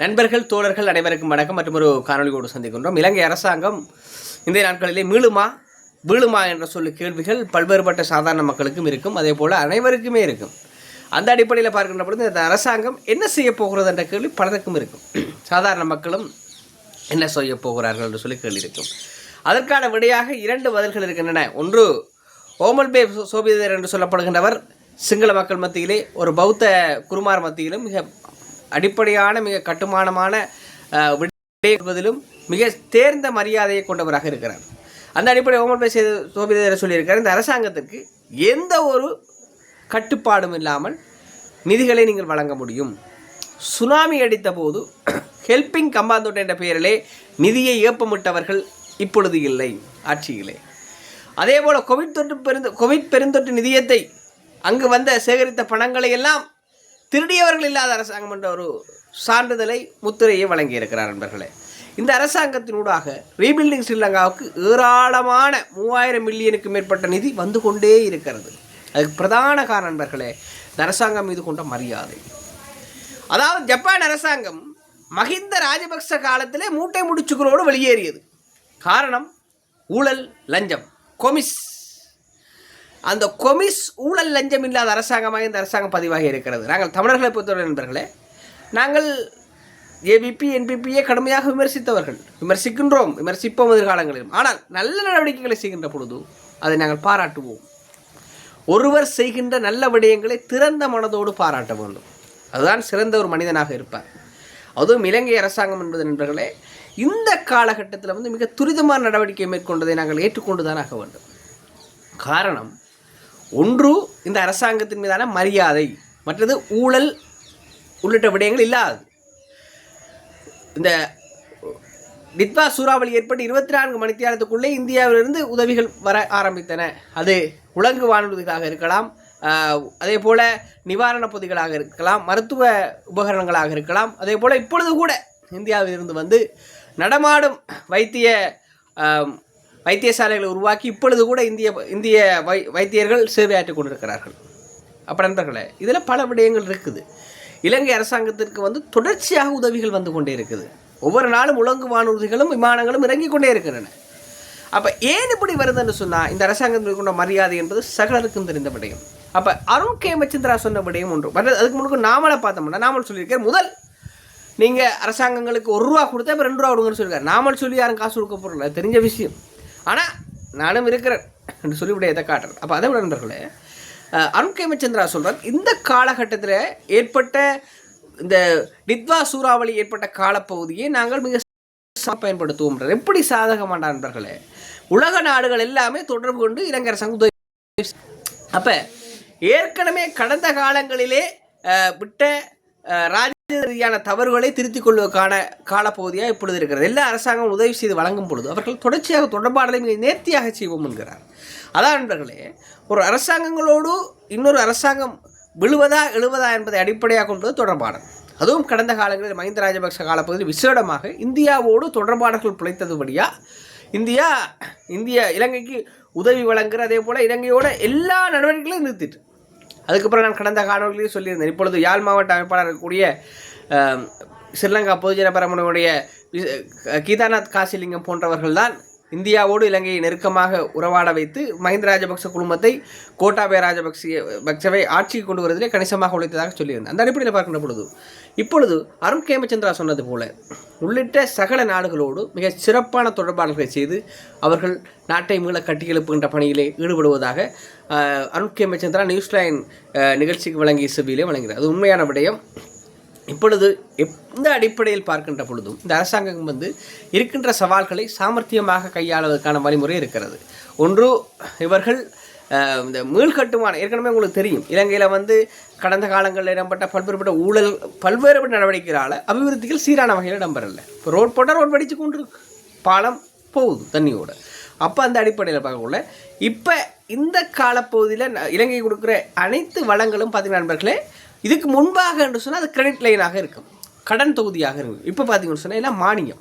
நண்பர்கள் தோழர்கள் அனைவருக்கும் வணக்கம். மற்றும் ஒரு காணொலியோடு சந்திக்கின்றோம். இலங்கை அரசாங்கம் இந்த நாட்களிலே மீளுமா வீழுமா என்ற சொல்லு கேள்விகள் பல்வேறுபட்ட சாதாரண மக்களுக்கும் இருக்கும். அதே போல் அனைவருக்குமே இருக்கும். அந்த அடிப்படையில் பார்க்கின்ற பொழுது இந்த அரசாங்கம் என்ன செய்ய போகிறது என்ற கேள்வி பலருக்கும் இருக்கும். சாதாரண மக்களும் என்ன செய்ய போகிறார்கள் என்று சொல்லி கேள்வி இருக்கும். அதற்கான விடையாக இரண்டு பதில்கள் இருக்கின்றன. ஒன்று ஓமல் பே சோபிதர் என்று சொல்லப்படுகின்றவர். சிங்கள மக்கள் மத்தியிலே ஒரு பௌத்த குருமார் மத்தியிலும் மிக அடிப்படையான மிக கட்டுமானமான அஹ், விடை என்பதிலும் மிக தேர்ந்த மரியாதையை கொண்டவராக இருக்கிறார். அந்த அடிப்படை ஓமல் பே சோபிதர் சொல்லியிருக்கார் இந்த அரசாங்கத்திற்கு எந்த ஒரு கட்டுப்பாடும் இல்லாமல் நிதிகளை நீங்கள் வழங்க முடியும். சுனாமி அடித்த போது ஹெல்பிங் கம்பாந்தோட் என்ற பெயரிலே நிதியை ஏப்பமிட்டவர்கள் இப்பொழுது இல்லை ஆட்சியிலே. அதே போல் கோவிட் தொற்று பெருந்த கோவிட் பெருந்தொற்று நிதியத்தை அங்கு வந்த சேகரித்த பணங்களை எல்லாம் திருடியவர்கள் இல்லாத அரசாங்கம் என்ற ஒரு சான்றிதழை முத்திரையை வழங்கியிருக்கிறார் நண்பர்களே. இந்த அரசாங்கத்தினூடாக ரீபில்டிங் ஸ்ரீலங்காவுக்கு ஏராளமான மூவாயிரம் மில்லியனுக்கு மேற்பட்ட நிதி வந்து கொண்டே இருக்கிறது. அதுக்கு பிரதான காரணம் நண்பர்களே இந்த அரசாங்கம் மீது கொண்ட மரியாதை. அதாவது ஜப்பான் அரசாங்கம் மஹிந்த ராஜபக்ச காலத்திலே மூட்டை முடிச்சுக்களோடு வெளியேறியது. காரணம் ஊழல் லஞ்சம் கொமிஸ். அந்த கொமிஸ் ஊழல் லஞ்சம் இல்லாத அரசாங்கமாக இந்த அரசாங்கம் பதிவாகி இருக்கிறது. நாங்கள் தமிழர்களை பொறுத்தவரை நண்பர்களே நாங்கள் ஏபிபி என்பிபியை கடுமையாக விமர்சித்தவர்கள். விமர்சிக்கின்றோம் விமர்சிப்போம் எதிர்காலங்களிலும். ஆனால் நல்ல நடவடிக்கைகளை செய்கின்ற பொழுது அதை நாங்கள் பாராட்டுவோம். ஒருவர் செய்கின்ற நல்ல விடயங்களை திறந்த மனதோடு பாராட்ட வேண்டும். அதுதான் சிறந்த ஒரு மனிதனாக இருப்பார். அதுவும் இலங்கை அரசாங்கம் என்பது நண்பர்களே இந்த காலகட்டத்தில் வந்து மிக துரிதமான நடவடிக்கை மேற்கொண்டதை நாங்கள் ஏற்றுக்கொண்டுதான் ஆக வேண்டும். காரணம் ஒன்று இந்த அரசாங்கத்தின் மீதான மரியாதை மற்றது ஊழல் உள்ளிட்ட விடயங்கள் இல்லாது இந்த நித்வா சூறாவளி ஏற்பட்டு இருபத்தி நான்கு மணித்தியாலத்துக்குள்ளே இந்தியாவிலிருந்து உதவிகள் வர ஆரம்பித்தன. அது உலங்கு வானூர்திகளாக இருக்கலாம் அதே போல் நிவாரணப் பொதிகளாக இருக்கலாம் மருத்துவ உபகரணங்களாக இருக்கலாம். அதே போல் இப்பொழுது கூட இந்தியாவிலிருந்து வந்து நடமாடும் வைத்திய வைத்தியசாலைகளை உருவாக்கி இப்பொழுது கூட இந்திய இந்திய வை வைத்தியர்கள் சேவையாற்றி கொண்டிருக்கிறார்கள். அப்போ நண்பர்களே இதில் பல விடயங்கள் இருக்குது. இலங்கை அரசாங்கத்திற்கு வந்து தொடர்ச்சியாக உதவிகள் வந்து கொண்டே இருக்குது. ஒவ்வொரு நாளும் உலங்கு வானூர்திகளும் விமானங்களும் இறங்கிக் கொண்டே இருக்கின்றன. அப்போ ஏன் இப்படி வருதுன்னு சொன்னால் இந்த அரசாங்கத்திற்கு கொண்ட மரியாதை என்பது சகலருக்கும் தெரிந்த விடயம். அப்போ அருண் கே. மச்சந்திரா சொன்ன விடயம் ஒன்று. மற்ற அதுக்கு முன்னாடி நாமளை பார்த்தோம்னா நாமல் சொல்லியிருக்கேன் முதல். நீங்கள் அரசாங்கங்களுக்கு ஒரு ரூபா கொடுத்தா இப்போ ரெண்டு ரூபா கொடுங்கன்னு சொல்லியிருக்காரு. நாமல் சொல்லி யாரும் காசு கொடுக்க போகிறோம் தெரிஞ்ச விஷயம். ஆனால் நானும் இருக்கிறேன் என்று சொல்லி விடயத்தை காட்டுறேன் அப்போ அதை விட நண்பர்களே அருண் கேமச்சந்திரா சொல்கிறார் இந்த காலகட்டத்தில் ஏற்பட்ட இந்த டித்வா சூறாவளி ஏற்பட்ட காலப்பகுதியை நாங்கள் மிக பயன்படுத்துவோம் எப்படி சாதகமான நண்பர்களே? உலக நாடுகள் எல்லாமே தொடர்பு கொண்டு இலங்கை அரசாங்கம் உதவி அப்போ ஏற்கனவே கடந்த காலங்களிலே விட்ட ராஜ ரீதியான தவறுகளை திருத்திக் கொள்வதற்கான காலப்பகுதியாக இப்பொழுது இருக்கிறது. எல்லா அரசாங்கம் உதவி செய்து வழங்கும் பொழுது அவர்கள் தொடர்ச்சியாக தொடர்பாடலை மிக நேர்த்தியாக செய்வோம் என்கிறார். அதான் நண்பர்களே ஒரு அரசாங்கங்களோடு இன்னொரு அரசாங்கம் விழுவதா எழுவதா என்பதை அடிப்படையாக கொண்டது தொடர்பாடல். அதுவும் கடந்த காலங்களில் மஹிந்த ராஜபக்ச காலப்பகுதியில் விசேடமாக இந்தியாவோடு தொடர்பாடல்கள் பிழைத்ததுபடியா இந்தியா இந்தியா இலங்கைக்கு உதவி வழங்குற அதே போல் இலங்கையோட எல்லா நடவடிக்கைகளையும் நிறுத்திட்டு அதுக்கப்புறம் நான் கடந்த காணொலியிலேயே சொல்லியிருந்தேன். இப்பொழுது யாழ் மாவட்ட அமைப்பாளர் இருக்கக்கூடிய ஸ்ரீலங்கா பொதுஜன பரமுனையுடைய கீதாநாத் காசிலிங்கம் போன்றவர்கள் தான் இந்தியாவோடு இலங்கையை நெருக்கமாக உறவாட வைத்து மஹிந்த ராஜபக்ச குழுமத்தை கோட்டாபய ராஜபக்ச பக்சவை ஆட்சிக்கு கொண்டு வருவதிலே கணிசமாக உழைத்ததாக சொல்லியிருந்தேன். அந்த அடிப்படையில் பார்க்கின்ற பொழுது இப்பொழுது அருண் கேமச்சந்திரா சொன்னது போல உள்ளிட்ட சகல நாடுகளோடு மிக சிறப்பான தொடர்பாடல்களை செய்து அவர்கள் நாட்டை மீள கட்டியெழுப்புகின்ற பணியிலே ஈடுபடுவதாக அருண் கேமச்சந்திரா நியூஸ்லைன் நிகழ்ச்சிக்கு வழங்கிய செவியிலே வழங்குகிறார். அது உண்மையான விடயம். இப்பொழுது எந்த அடிப்படையில் பார்க்கின்ற பொழுதும் இந்த அரசாங்கம் வந்து இருக்கின்ற சவால்களை சாமர்த்தியமாக கையாளுவதற்கான வழிமுறை இருக்கிறது. ஒன்று இவர்கள் இந்த மீள்கட்டுமான ஏற்கனவே உங்களுக்கு தெரியும். இலங்கையில் வந்து கடந்த காலங்களில் இடம்பெற்ற பல்வேறுபட்ட ஊழல் பல்வேறுபட்ட நடவடிக்கைகளால் அபிவிருத்திகள் சீரான வகையில் இடம்பெறல. இப்போ ரோட் போட்டால் ரோட் வடித்து கொண்டு பாலம் போகுது தண்ணியோட. அப்போ அந்த அடிப்படையில் பார்க்கக்குள்ள இப்போ இந்த காலப்பகுதியில் ந- இலங்கை கொடுக்குற அனைத்து வளங்களும் பார்த்தீங்கன்னா நண்பர்களே இதுக்கு முன்பாக என்று சொன்னால் அது கிரெடிட் லைனாக இருக்கும். கடன் தொகுதியாக இருக்கும். இப்போ பார்த்தீங்கன்னு சொன்னால் எல்லாம் மானியம்.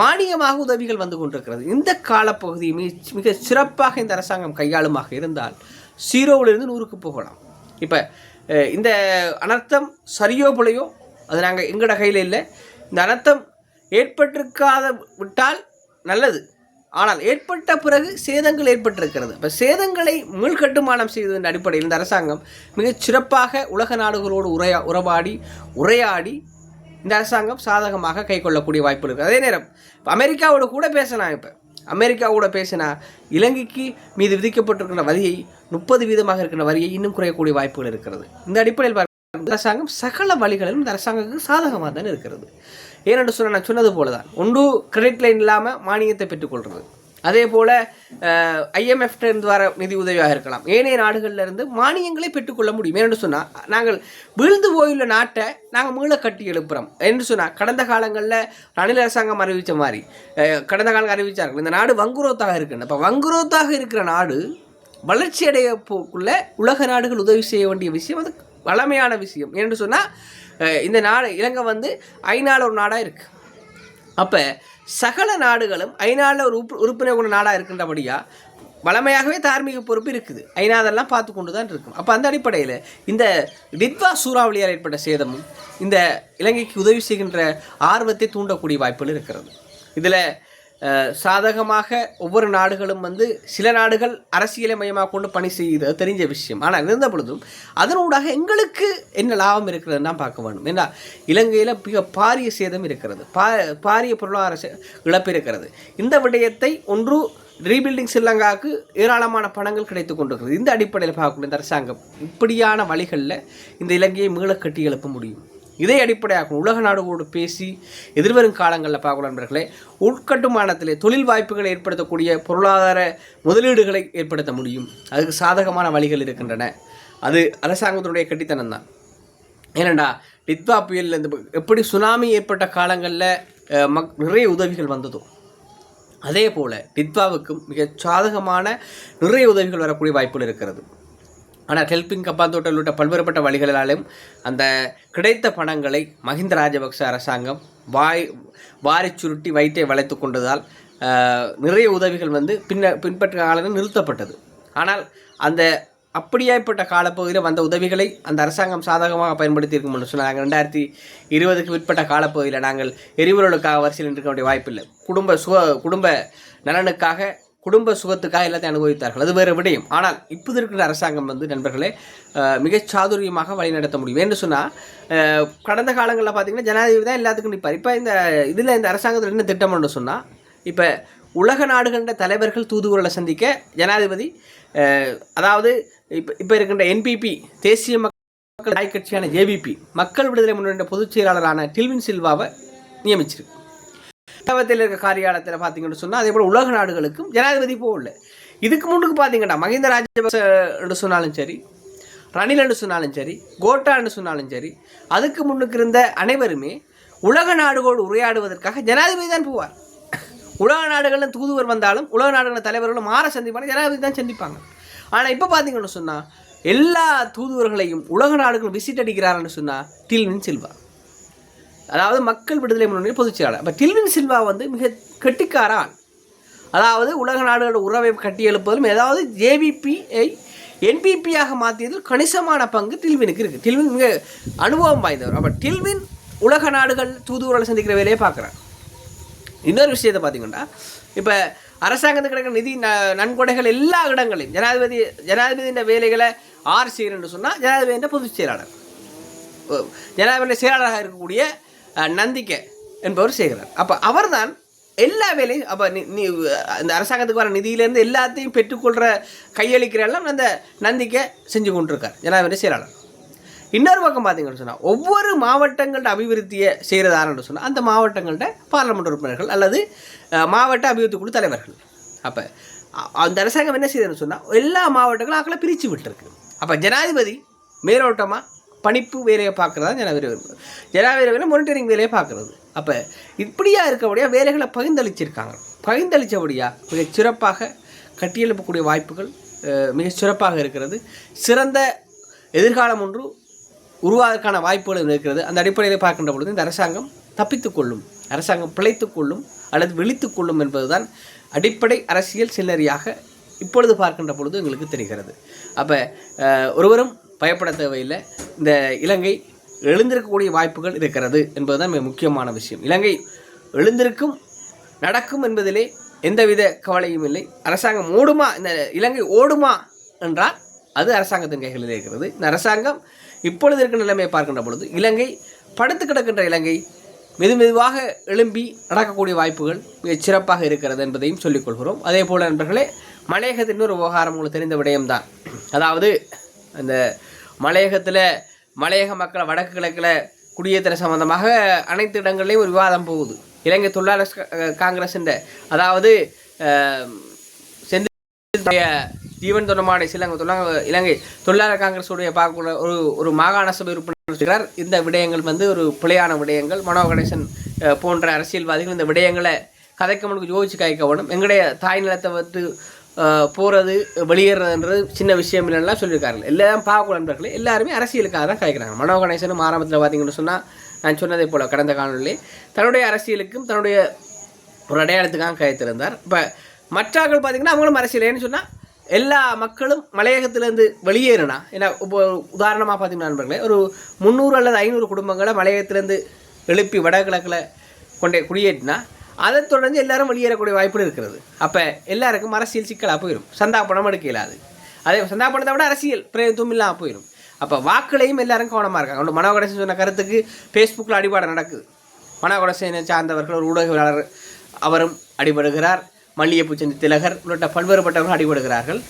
மானியமாக உதவிகள் வந்து கொண்டிருக்கிறது. இந்த காலப்பகுதி மிக மிக சிறப்பாக இந்த அரசாங்கம் கையாளுமாக இருந்தால் சீரோவிலிருந்து நூறுக்கு போகலாம். இப்போ இந்த அனர்த்தம் சரியோ பிழையோ அது நாங்கள் எங்களோட கையில் இல்லை. இந்த அனர்த்தம் ஏற்பட்டிருக்காத விட்டால் நல்லது. ஆனால் ஏற்பட்ட பிறகு சேதங்கள் ஏற்பட்டிருக்கிறது. இப்போ சேதங்களை மீள்கட்டுமானம் செய்வதன் அடிப்படையில் இந்த அரசாங்கம் மிகச் சிறப்பாக உலக நாடுகளோடு உரையா உறவாடி உரையாடி இந்த அரசாங்கம் சாதகமாக கை கொள்ளக்கூடிய வாய்ப்பு இருக்குது அதே நேரம் அமெரிக்காவோட கூட பேசலாம் இப்போ. அமெரிக்காவோட பேசினா இலங்கைக்கு மீது விதிக்கப்பட்டிருக்கிற வரியை முப்பது வீதமாக இருக்கிற வரியை இன்னும் குறையக்கூடிய வாய்ப்புகள் இருக்கிறது. இந்த அடிப்படையில் அரசாங்கம் சகல வழிகளிலும் இந்த அரசாங்கத்துக்கு சாதகமாக தான் இருக்கிறது. ஏனென்று சொன்னால் நான் சொன்னது போல தான் ஒன்று கிரெடிட் லைன் இல்லாமல் மானியத்தை பெற்றுக்கொள்கிறது அதே போல் ஐஎம்எஃப்டிருந்து வர நிதி உதவியாக இருக்கலாம். ஏனைய நாடுகளில் இருந்து மானியங்களை பெற்றுக்கொள்ள முடியும். ஏன்னு சொன்னால் நாங்கள் விழுந்து போயுள்ள நாட்டை நாங்கள் மீள கட்டி எழுப்புகிறோம் என்று சொன்னால் கடந்த காலங்களில் ரணில் அரசாங்கம் அறிவித்த மாதிரி கடந்த காலம் அறிவித்தார்கள் இந்த நாடு வங்குரோத்தாக இருக்குன்னு இப்போ வங்குரோத்தாக இருக்கிற நாடு வளர்ச்சி அடைய போக்குள்ள உலக நாடுகள் உதவி செய்ய வேண்டிய விஷயம் அது வளமையான விஷயம். என்று சொன்னால் இந்த நாடு இலங்கை வந்து ஐநாள் ஒரு நாடாக இருக்குது அப்போ சகல நாடுகளும் ஐநாவில் ஒரு உப்பு உறுப்பினர் கொண்ட நாடாக இருக்கின்றபடியாக வளமையாகவே தார்மீக பொறுப்பு இருக்குது. ஐநா அதெல்லாம் பார்த்து கொண்டு தான் இருக்கும். அப்போ அந்த அடிப்படையில் இந்த டித்வா சூறாவளியால் ஏற்பட்ட சேதமும் இந்த இலங்கைக்கு உதவி செய்கின்ற ஆர்வத்தை தூண்டக்கூடிய வாய்ப்புகள் இருக்கிறது. இதில் சாதகமாக ஒவ்வொரு நாடுகளும் வந்து சில நாடுகள் அரசியலை மையமாக கொண்டு பணி செய்த தெரிஞ்ச விஷயம். ஆனால் இருந்த பொழுதும் அதனூடாக எங்களுக்கு என்ன லாபம் இருக்கிறதுன்னு தான் பார்க்க வேண்டும். ஏன்னா இலங்கையில் மிக பாரிய சேதம் இருக்கிறது. பா பாரிய பொருளாதார இழப்பு இருக்கிறது. இந்த விடயத்தை ஒன்று ரீபில்டிங் ஸ்ரீலங்காவுக்கு ஏராளமான பணங்கள் கிடைத்து கொண்டிருக்கிறது. இந்த அடிப்படையில் பார்க்கக்கூடிய இந்த அரசாங்கம் இப்படியான வழிகளில் இந்த இலங்கையை மீள கட்டி எழுப்ப முடியும். இதை அடிப்படையாகும் உலக நாடுகளோடு பேசி எதிர்வரும் காலங்களில் பார்க்கலாம் நண்பர்களே உட்கட்டுமானத்திலே தொழில் வாய்ப்புகளை ஏற்படுத்தக்கூடிய பொருளாதார முதலீடுகளை ஏற்படுத்த முடியும். அதுக்கு சாதகமான வழிகள் இருக்கின்றன. அது அரசாங்கத்தினுடைய கட்டித்தனம் தான் ஏனண்டா டித்வா புயலில் இந்த எப்படி சுனாமி ஏற்பட்ட காலங்களில் மக் நிறைய உதவிகள் வந்ததோ அதே போல் டித்வாவுக்கும் மிக சாதகமான நிறைய உதவிகள் வரக்கூடிய வாய்ப்புகள் இருக்கிறது. ஆனால் ஹெல்பிங் கப்பாந்தோட்டம் உள்ளிட்ட பல்வேறுபட்ட வழிகளாலும் அந்த கிடைத்த பணங்களை மஹிந்த ராஜபக்ச அரசாங்கம் வாய் வாரி சுருட்டி வயிற்றை வளைத்து கொண்டதால் நிறைய உதவிகள் வந்து பின்ன பின்பற்ற காலத்தில் நிறுத்தப்பட்டது. ஆனால் அந்த அப்படியேப்பட்ட காலப்பகுதியில் வந்த உதவிகளை அந்த அரசாங்கம் சாதகமாக பயன்படுத்தி இருக்கும்னு சொன்னாங்க ரெண்டாயிரத்தி இருபதுக்கு பிற்பட்ட காலப்பகுதியில் நாங்கள் எரிபொருளுக்காக வரிசையில் நிற்க வேண்டிய வாய்ப்பில்லை. குடும்ப சுக குடும்ப நலனுக்காக குடும்ப சுகத்துக்காக எல்லாத்தையும் அனுபவித்தார்கள். அது வேறு விடயம். ஆனால் இப்போது இருக்கிற அரசாங்கம் வந்து நண்பர்களே மிகச் சாதுரியமாக வழிநடத்த முடியும். என்று சொன்னால் கடந்த காலங்களில் பார்த்தீங்கன்னா ஜனாதிபதி தான் எல்லாத்துக்கும் நிற்பார். இப்போ இந்த இதில் இந்த அரசாங்கத்தில் என்ன திட்டம்னு சொன்னால் இப்போ உலக நாடுகளின் தலைவர்கள் தூதுவர்களை சந்திக்க ஜனாதிபதி அதாவது இப்போ இப்போ இருக்கின்ற என்பிபி தேசிய மக்கள் கட்சியான ஜேபிபி மக்கள் விடுதலை முன்னேற்ற பொதுச் செயலாளரான டில்வின் சில்வாவை நியமிச்சிருக்கு. தவத்தில் இருக்க காரியாலயத்தில் பார்த்தீங்கன்னு சொன்னால் அதே போல் உலக நாடுகளுக்கும் ஜனாதிபதி போகல இதுக்கு முன்னுக்கு பார்த்தீங்கன்னா மஹிந்த ராஜபக்ச என்று சொன்னாலும் சரி ரணில் என்று சொன்னாலும் சரி கோட்டா என்று சொன்னாலும் சரி அதுக்கு முன்னுக்கு இருந்த அனைவருமே உலக நாடுகளோடு உரையாடுவதற்காக ஜனாதிபதி தான் போவார். உலக நாடுகளில் தூதுவர் வந்தாலும் உலக நாடுகளின் தலைவர்களும் மாற சந்திப்பாங்க ஜனாதிபதி தான் சந்திப்பாங்க. ஆனால் இப்போ பார்த்தீங்கன்னு சொன்னால் எல்லா தூதுவர்களையும் உலக நாடுகள் விசிட் அடிக்கிறாருன்னு சொன்னால் டில்வின் செல்வார் அதாவது மக்கள் விடுதலை முன்னணி பொதுச் செயலாளர். அப்போ டில்வின் சில்வா வந்து மிக கட்டிக்காரான். அதாவது உலக நாடுகளோட உறவை கட்டி எழுப்பதிலும் ஏதாவது ஜேவிபியை என்பிபியாக மாற்றியதில் கணிசமான பங்கு டில்வினுக்கு இருக்குது டில்வின் மிக அனுபவம் வாய்ந்தவர். அப்போ டில்வின் உலக நாடுகள் தூதுவர்களை சந்திக்கிற வேலையை பார்க்குறார். இன்னொரு விஷயத்தை பார்த்தீங்கன்னா இப்போ அரசாங்கத்துக்கு கிடைக்கிற நிதி ந நன்கொடைகள் எல்லா இடங்களையும் ஜனாதிபதி ஜனாதிபதியின் வேலைகளை ஆர் செய்கிறன்னு சொன்னால் ஜனாதிபதியின் பொதுச் செயலாளர். ஜனாதிபதி செயலாளராக இருக்கக்கூடிய நந்திக்க என்பவர் செய்கிறார் அப்போ அவர்தான் எல்லா வேலையும் அப்போ நீ இந்த அரசாங்கத்துக்கு வர நிதியிலேருந்து எல்லாத்தையும் பெற்றுக்கொள்கிற கையளிக்கிற எல்லாம் அந்த நந்திக்கை செஞ்சு கொண்டிருக்கார். ஜனாதிபதி செயலாளர். இன்னொரு பக்கம் பார்த்தீங்கன்னு சொன்னால் ஒவ்வொரு மாவட்டங்களோட அபிவிருத்தியை செய்கிறதாருன்னு சொன்னால் அந்த மாவட்டங்கள்ட பார்லமெண்ட் உறுப்பினர்கள் அல்லது மாவட்ட அபிவிருத்தி குழு தலைவர்கள். அப்போ அந்த அரசாங்கம் என்ன செய்யுதுன்னு சொன்னால் எல்லா மாவட்டங்களும் ஆக்களை பிரித்து விட்டுருக்கு. அப்போ ஜனாதிபதி மேலோட்டமாக பணிப்பு வேலையை பார்க்குறதா ஜனாதிபதி விரும்புது. ஜனாதிபதி வேலை மானிட்டரிங் வேலையை பார்க்குறது. அப்போ இப்படியாக இருக்கபடியாக வேலைகளை பகிர்ந்தளிச்சிருக்காங்க. பகிர்ந்தளித்தபடியாக மிக சிறப்பாக கட்டியெழுப்பக்கூடிய வாய்ப்புகள் மிக சிறப்பாக இருக்கிறது. சிறந்த எதிர்காலம் ஒன்று உருவாவதற்கான வாய்ப்புகள் இருக்கிறது. அந்த அடிப்படையில் பார்க்கின்ற பொழுது இந்த அரசாங்கம் தப்பித்துக்கொள்ளும் அரசாங்கம் பிழைத்துக்கொள்ளும் அல்லது விழித்துக்கொள்ளும் என்பதுதான் அடிப்படை அரசியல் சில்லறியாக இப்பொழுது பார்க்கின்ற பொழுது எங்களுக்கு தெரிகிறது. அப்போ ஒருவரும் பயப்பட தேவையில்லை. இந்த இலங்கை எழுந்திருக்கக்கூடிய வாய்ப்புகள் இருக்கிறது என்பதுதான் மிக முக்கியமான விஷயம். இலங்கை எழுந்திருக்கும் நடக்கும் என்பதிலே எந்தவித கவலையும் இல்லை. அரசாங்கம் ஓடுமா இந்த இலங்கை ஓடுமா என்றால் அது அரசாங்கத்தின் கைகளில் இருக்கிறது. இந்த அரசாங்கம் இப்பொழுது இருக்கிற நிலைமையை பார்க்கின்ற பொழுது இலங்கை படுத்து கிடக்கின்ற இலங்கை மெது மெதுவாக எழும்பி நடக்கக்கூடிய வாய்ப்புகள் மிகச் சிறப்பாக இருக்கிறது என்பதையும் சொல்லிக் கொள்கிறோம். அதே போல் நண்பர்களே மலையகத்தின் ஒரு விவகாரம் உங்களுக்கு தெரிந்த விடயம்தான். அதாவது அந்த மலையகத்தில் மலையக மக்கள் வடக்கு கிழக்கில் குடியேற்ற சம்பந்தமாக அனைத்து இடங்கள்லையும் ஒரு விவாதம் போகுது. இலங்கை தொழிலாளர் க- காங்கிரஸின் அதாவது அஹ், செந்தில் ஜீவன் தொண்டமாடை சிலங்க தொழிலாளர் இலங்கை தொழிலாளர் காங்கிரஸுடைய பார்க்கக்கூடிய ஒரு ஒரு மாகாண சபை உறுப்பினர் இந்த விடயங்கள் வந்து ஒரு பிழையான விடயங்கள். மனோ கணேசன் போன்ற அரசியல்வாதிகள் இந்த விடயங்களை கதைக்க முழுக்க யோசிச்சு காய்க்கவனும் எங்களுடைய தாய் நிலத்தை வந்து போகிறது வெளியேறதுன்றது சின்ன விஷயம் இல்லைன்னா சொல்லியிருக்காங்க எல்லாம் பார்க்கக்கூட நண்பர்களே எல்லாருமே அரசியலுக்காக தான் காய்க்கிறாங்க மனோ கணேசனும் ஆரம்பத்தில் பார்த்தீங்கன்னு சொன்னால் நான் சொன்னதை போல் கடந்த காலங்களிலே தன்னுடைய அரசியலுக்கும் தன்னுடைய ஒரு அடையாளத்துக்காக கலைத்திருந்தார் இப்போ மற்றாக்கள் பார்த்தீங்கன்னா அவங்களும் அரசியலேன்னு சொன்னால் எல்லா மக்களும் மலையகத்திலேருந்து வெளியேறினா ஏன்னா இப்போ உதாரணமாக பார்த்தீங்கன்னா நண்பர்களே ஒரு முந்நூறு அல்லது ஐநூறு குடும்பங்களை மலையகத்திலேருந்து எழுப்பி வடகிழக்கில் கொண்டே குடியேற்றினா அதை தொடர்ந்து எல்லாரும் வெளியேறக்கூடிய வாய்ப்பு இருக்கிறது. அப்போ எல்லாருக்கும் அரசியல் சிக்கலாக போயிடும் சந்தா பணம் எடுக்க இயலாது அதே சந்தா பணத்தை விட அரசியல் பிரயோஜனம் இல்லாமல் போயிடும் அப்போ வாக்குலையும் எல்லாரும் கவனமாக இருக்காங்க. ஒன்று மனோகரசன் சொன்ன கருத்துக்கு ஃபேஸ்புக்கில் அடிபாடு நடக்குது. மனோகரசனை சார்ந்தவர்கள் ஒரு ஊடகவியலாளர் அவரும் அடிபடுகிறார். மல்லிகைப்பூ செந்தி திலகர் உள்ளிட்ட பல்வேறுபட்டவர்கள் அடிபடுகிறார்கள்.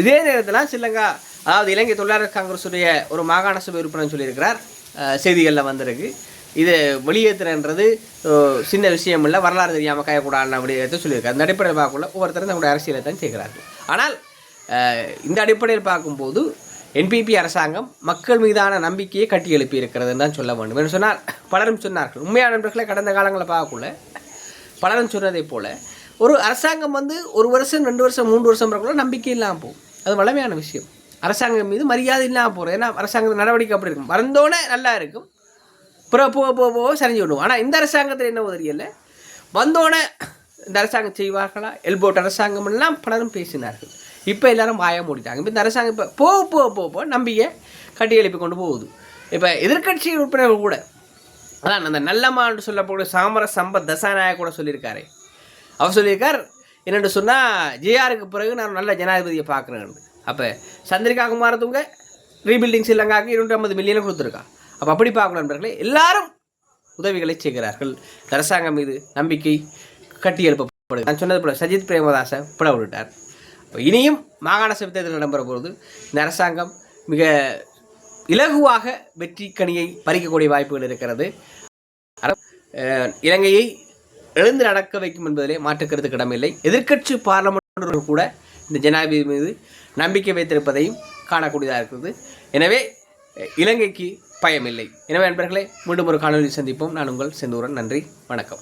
இதே நேரத்தில் சிலங்கா அதாவது இலங்கை தொழிலாளர் காங்கிரஸுடைய ஒரு மாகாண சபை உறுப்பினர் சொல்லியிருக்கிறார். செய்திகளில் வந்திருக்கு. இது வெளியேற்றுறன்றது சின்ன விஷயம் இல்லை வரலாறு தெரியாமல் கையக்கூடாது விடயத்தை சொல்லியிருக்காரு. அந்த அடிப்படையில் பார்க்கல ஒவ்வொருத்தரும் தங்களுடைய அரசியலை தான் செய்கிறார்கள். ஆனால் இந்த அடிப்படையில் பார்க்கும்போது என்பிபி அரசாங்கம் மக்கள் மீதான நம்பிக்கையை கட்டி எழுப்பி இருக்கிறதுன்னு தான் சொல்ல வேண்டும் என்று சொன்னால் பலரும் சொன்னார்கள். உண்மையான நண்பர்களை கடந்த காலங்களில் பார்க்கக்குள்ள பலரும் சொன்னதை போல் ஒரு அரசாங்கம் வந்து ஒரு வருஷம் ரெண்டு வருஷம் மூன்று வருஷம் கூட நம்பிக்கை இல்லாமல் போகும். அது வளமையான விஷயம். அரசாங்கம் மீது மரியாதை இல்லாமல் போகிறது ஏன்னா அரசாங்க நடவடிக்கை அப்படி இருக்கும். வரந்தோடனே நல்லா இருக்கும். அப்புறம் போக போக போக சரிஞ்சு விடுவோம். ஆனால் இந்த அரசாங்கத்தில் என்ன தெரியல வந்தோடனே இந்த அரசாங்கம் செய்வார்களா? எல்போட் அரசாங்கம் எல்லாம் பலரும் பேசினார்கள். இப்போ எல்லாரும் வாய மூடிட்டாங்க. இப்போ இந்த அரசாங்கம் இப்போ போக போக போக போக நம்பிக்கை கட்டி எழுப்பி கொண்டு போகுது. இப்போ எதிர்க்கட்சி உறுப்பினர்கள் கூட அதான் அந்த நல்லம்மான்னு சொல்லப்போ சாமர சம்பத் தசாநாயக கூட சொல்லியிருக்காரு. அவர் சொல்லியிருக்கார் என்னென்று சொன்னால் ஜேஆருக்கு பிறகு நான் நல்ல ஜனாதிபதியை பார்க்குறேன் அப்போ சந்திரிகா குமாரத்துங்க ரீபில்டிங் ஸ்ரீலங்காவுக்கு இரண்டு ஐம்பது மில்லியனை கொடுத்துருக்கா. அப்போ அப்படி பார்க்கணும் நண்பர்களே. எல்லாரும் உதவிகளை செய்கிறார்கள். அரசாங்கம் மீது நம்பிக்கை கட்டி எழுப்பப்படுது நான் சொன்னது போல சஜித் பிரேமதாசை பிள விட்டார் இனியும் மாகாண சபை தேர்தல் நடைபெற பொழுது இந்த அரசாங்கம் மிக இலகுவாக வெற்றி கனியை பறிக்கக்கூடிய வாய்ப்புகள் இருக்கிறது. இலங்கையை எழுந்து நடக்க வைக்கும் என்பதிலே மாற்றுக்கிறது இடமில்லை. எதிர்க்கட்சி பார்லமெண்ட் கூட இந்த ஜனாதிபதி மீது நம்பிக்கை வைத்திருப்பதையும் காணக்கூடியதாக இருக்கிறது எனவே இலங்கைக்கு பயமில்லை. எனவே நண்பர்களே மீண்டும் ஒரு காணொலி சந்திப்போம். நான் உங்கள் செந்தூரன். நன்றி. வணக்கம்.